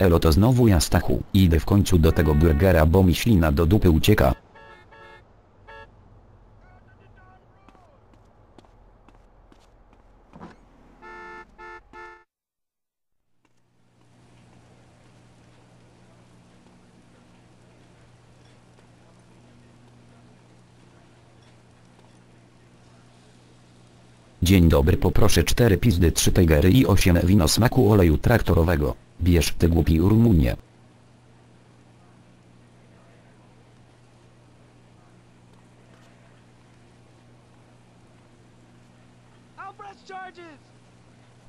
Elo to znowu ja Stachu. Idę w końcu do tego burgera bo mi ślina do dupy ucieka. Dzień dobry poproszę 4 pizdy 3 tigery i 8 wino smaku oleju traktorowego. Bierz ty głupi Rumunie.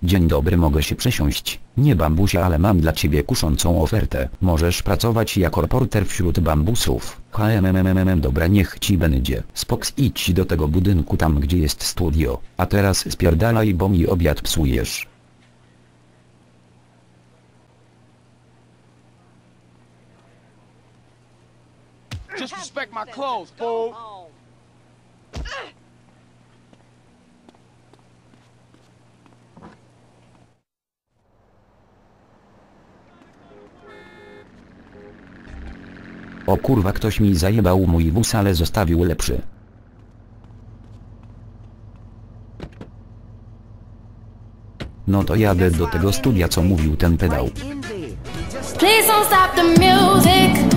Dzień dobry mogę się przesiąść. Nie bambusia ale mam dla ciebie kuszącą ofertę. Możesz pracować jako reporter wśród bambusów. HMMMM dobra niech ci będzie. Spoks idź do tego budynku tam gdzie jest studio. A teraz spierdalaj bo mi obiad psujesz. Just respect my clothes, fool. O kurwa ktoś mi zajebał mój wóz ale zostawił lepszy. No to jadę do tego studia co mówił ten pedał. Please don't stop the music,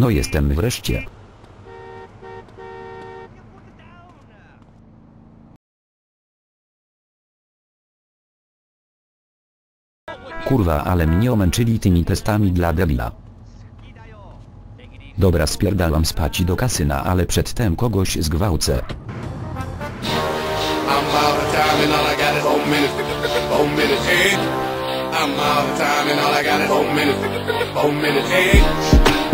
No jestem wreszcie. Kurwa ale mnie omęczyli tymi testami dla debila. Dobra spierdalam spać do kasyna ale przedtem kogoś zgwałcę. I'm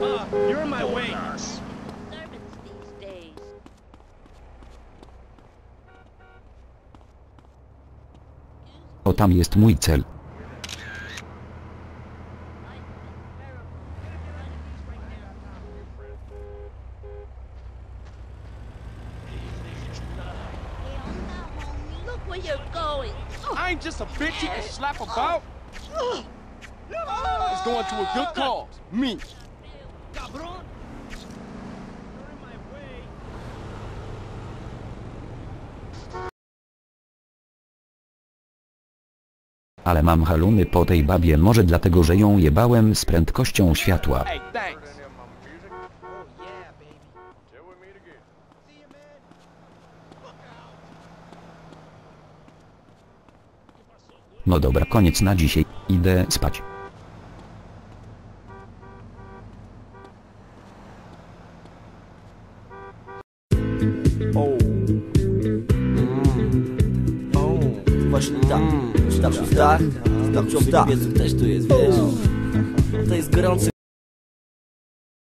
Uh, you're in my way. Servants these days. O tam jest mój cel. Look where you're going. I ain't just a bitch you can slap about. It's going to a good cause. Me. Cabrón. Ale mam haluny po tej babie może dlatego że ją jebałem z prędkością światła. No dobra, koniec na dzisiaj. Idę spać. Właśnie tak. Staw, tak. Staw, tak. też tu jest, wiesz. To jest gorący